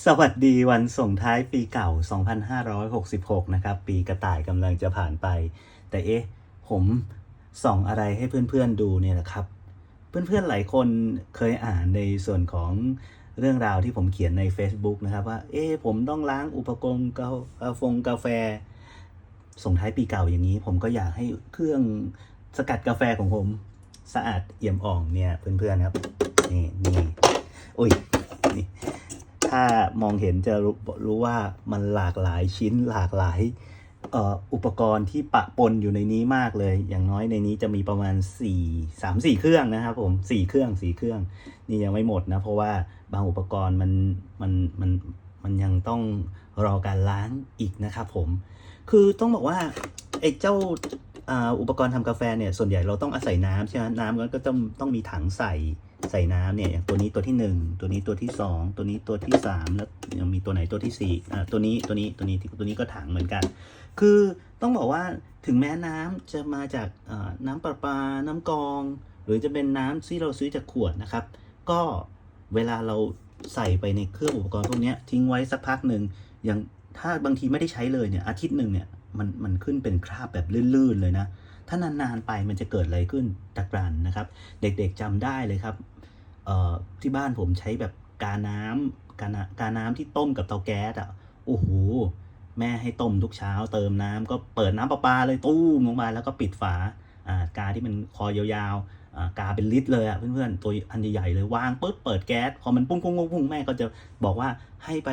สวัสดีวันส่งท้ายปีเก่า 2566 นะครับ ปีกระต่ายกำลังจะผ่านไป แต่เอ๊ะ ผมส่องอะไรให้เพื่อนๆดูเนี่ยนะครับ เพื่อนๆหลายคนเคยอ่านในส่วนของเรื่องราวที่ผมเขียนใน Facebook นะครับว่า เอ๊ะ ผมต้องล้างอุปกรณ์กาฟงกาแฟ ส่งท้ายปีเก่าอย่างนี้ ผมก็อยากให้เครื่องสกัดกาแฟของผม สะอาดเอี่ยมอ่องเนี่ยเพื่อนๆครับ นี่นี่อุ้ย ถ้ามองเห็นจะรู้รู้ว่ามันหลากหลายชิ้นหลากหลายอุปกรณ์ที่ปะปนอยู่ในนี้มากเลย อย่างน้อยในนี้จะมีประมาณ 4 3 4 เครื่องนะครับผม4เครื่อง4เครื่อง นี่ยังไม่หมดนะ เพราะว่าบางอุปกรณ์มันมันมันมันยังต้องรอการล้างอีกนะครับผม คือต้องบอกว่าไอ้เจ้าอ่าอุปกรณ์ทำกาแฟเนี่ยส่วนใหญ่เราต้องอาศัยน้ำใช่ไหมน้ำก็ต้องต้องมีถังใส่ ใส่น้ำเนี่ยอย่างตัวนี้ตัวที่หนึ่งตัวนี้ตัวที่สองตัวนี้ตัวที่สามแล้วยังมีตัวไหนตัวที่สี่อ่าตัวนี้ตัวนี้ตัวนี้ตัวนี้ก็ถังเหมือนกัน คือต้องบอกว่าถึงแม้น้ำจะมาจากน้ำประปา น้ำกอง หรือจะเป็นน้ำที่เราซื้อจากขวดนะครับ ก็เวลาเราใส่ไปในเครื่องอุปกรณ์พวกนี้ทิ้งไว้สักพักหนึ่งอย่างถ้าบางทีไม่ได้ใช้เลยเนี่ยอาทิตย์หนึ่งเนี่ยมันมันขึ้นเป็นคราบแบบลื่นๆเลยนะ ถ้านานๆไปมันจะเกิดอะไรขึ้นตะกรันนะครับ เด็กๆจำได้เลยครับ ที่บ้านผมใช้แบบกาน้ำกาน้ำกาน้ำที่ต้มกับเตาแก๊สอะโอ้โหแม่ให้ต้มทุกเช้า เติมน้ำก็เปิดน้ำประปาเลยตู้มลงมาแล้วก็ปิดฝาอ่ากาที่มันคอยาวๆกาเป็นลิตรเลยอะเพื่อนๆตัวอันใหญ่ๆเลยวางปุ๊บเปิดแก๊สพอมันปุ้งปุ้งปุ้งแม่ก็จะบอกว่าให้ไป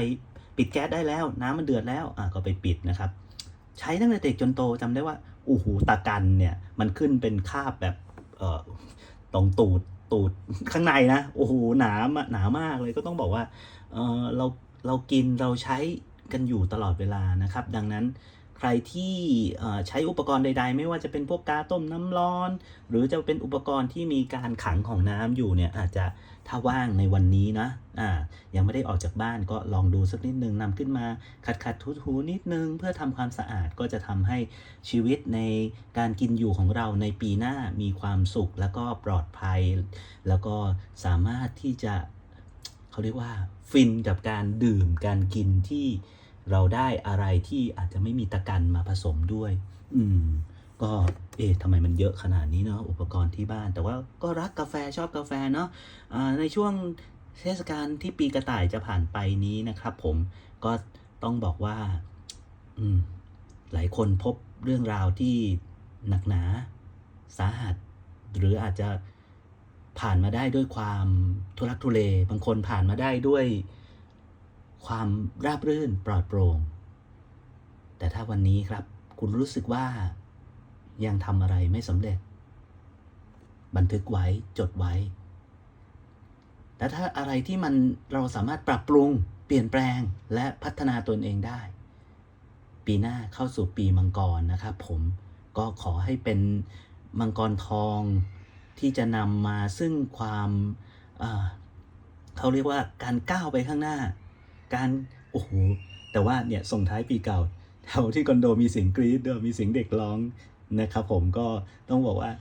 ปิดแก๊สได้แล้ว น้ำมันเดือดแล้วอ่าก็ไปปิดนะครับ ใช้ตั้งแต่เด็กจนโตจำได้ว่าโอ้โหตากันเนี่ยมันขึ้นเป็นคาบแบบเอ่อตรงตูด ตูดข้างในนะโอ้โหหนามหนามากเลยก็ต้องบอกว่าเออเราเรากินเราใช้กันอยู่ตลอดเวลานะครับ ดังนั้น ใครที่ใช้อุปกรณ์ใด ๆ ไม่ว่าจะเป็นพวกกาต้มน้ำร้อน หรือจะเป็นอุปกรณ์ที่มีการขังของน้ำอยู่เนี่ยอาจจะถ้าว่างในวันนี้นะอ่ายังไม่ได้ออกจากบ้านก็ลองดูสักนิดนึงนำขึ้นมาขัดขัดถูถูนิดนึง เพื่อทำความสะอาดก็จะทำให้ชีวิตในการกินอยู่ของเราในปีหน้ามีความสุขแล้วก็ปลอดภัย แล้วก็สามารถที่จะเขาเรียกว่าฟินกับการดื่มการกินที่ เราได้อะไรที่อาจจะไม่มีตะกันมาผสมด้วย อืม ก็เอ๊ะทำไมมันเยอะขนาดนี้เนาะอุปกรณ์ที่บ้าน แต่ว่าก็รักกาแฟชอบกาแฟเนาะอ่าในช่วงเทศกาลที่ปีกระต่ายจะผ่านไปนี้นะครับ ผมก็ต้องบอกว่า อืม หลายคนพบเรื่องราวที่หนักหนาสาหัส หรืออาจจะผ่านมาได้ด้วยความทุรักทุเล บางคนผ่านมาได้ด้วย ความราบรื่นปลอดโปร่ง แต่ถ้าวันนี้ครับ คุณรู้สึกว่ายังทำอะไรไม่สำเร็จ บันทึกไว้จดไว้ และถ้าอะไรที่มันเราสามารถปรับปรุง เปลี่ยนแปลงและพัฒนาตนเองได้ ปีหน้าเข้าสู่ปีมังกรนะครับผมก็ขอให้เป็นมังกรทองที่จะนำมาซึ่งความอ่าเขาเรียกว่าการก้าวไปข้างหน้า การโอ้โหแต่ว่าเนี่ยส่งท้ายปีเก่าแถวที่คอนโดมีเสียงกรี๊ดด้วยมีเสียงเด็กร้องนะครับ ผมก็ต้องบอกว่า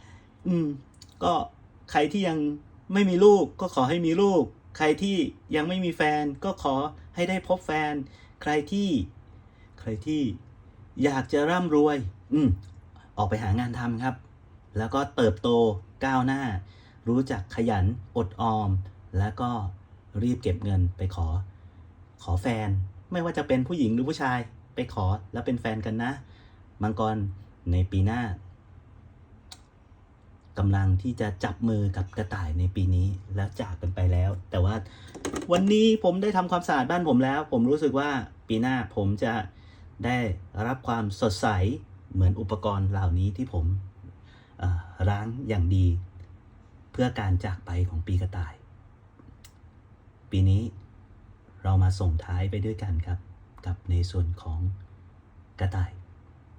อืม ก็ใครที่ยังไม่มีลูกก็ขอให้มีลูก ใครที่ยังไม่มีแฟนก็ขอให้ได้พบแฟน ใครที่ ใครที่อยากจะร่ำรวย อืม ออกไปหางานทำครับ แล้วก็เติบโตก้าวหน้า รู้จักขยันอดออม แล้วก็รีบเก็บเงินไปขอ ขอแฟนไม่ว่าจะเป็นผู้หญิงหรือผู้ชายไปขอแล้วเป็นแฟนกันนะ มังกรในปีหน้ากำลังที่จะจับมือกับกระต่ายในปีนี้แล้วจากกันไปแล้ว แต่ว่าวันนี้ผมได้ทำความสะอาดบ้านผมแล้ว ผมรู้สึกว่าปีหน้าผมจะได้รับความสดใสเหมือนอุปกรณ์เหล่านี้ที่ผมเอ่อล้างอย่างดี เพื่อการจากไปของปีกระต่าย ปีนี้ เรามาส่งท้ายไปด้วยกันครับ กับในส่วนของกระต่าย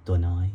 ตัวน้อย